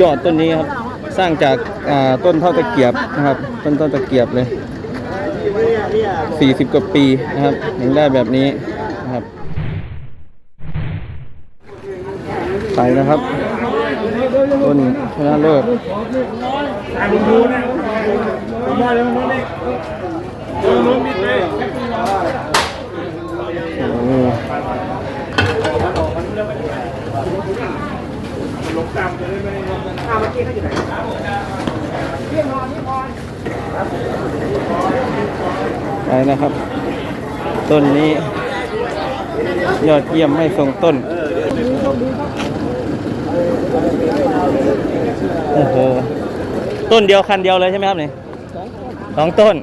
ยอดต้นนี้ครับ สร้างจากต้นเท่าตะเกียบนะครับ ต้นเท่าตะเกียบเลย 40 กว่าปีนะครับถึงได้แบบนี้นะครับไปนะครับ ต้นชนะเลิศโอ้โห ไปนะครับ ต้นนี้ ยอดเยี่ยมไม่ทรงต้น โอ้โห ต้นเดียวคันเดียวเลยใช่ไหมครับเนี่ยสองต้น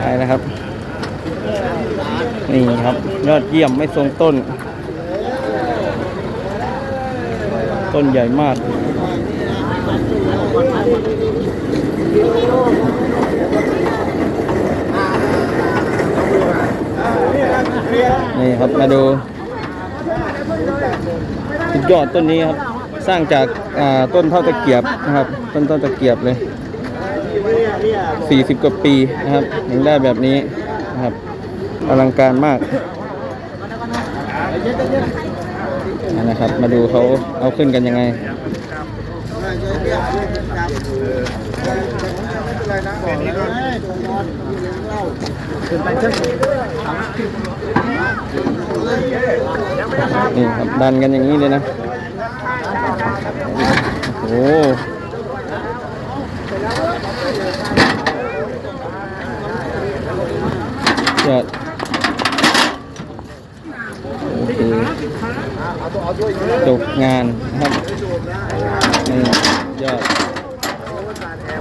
ไปนะครับ นี่ครับ ยอดเยี่ยมไม่ทรงต้น ต้นใหญ่มาก นี่ครับมาดูสุดยอดต้นนี้ครับ สร้างจากาต้นเท่าตะเกียบนะครับ ต้นเท่าตะเกียบเลย 40 กว่าปีนะครับถึงได้แบบนี้นะครับอลังการมาก นะครับ มาดูเขาเอาขึ้นกันยังไงนี่ครับดันกันอย่างนี้เลยนะ โอ้โห คือจบงานนะครับนี่ยอด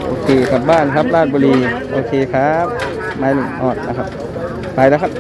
โอเคกลับบ้านครับราชบุรี โอเคครับ ไม้หนึ่งออดนะครับ ไปแล้วครับ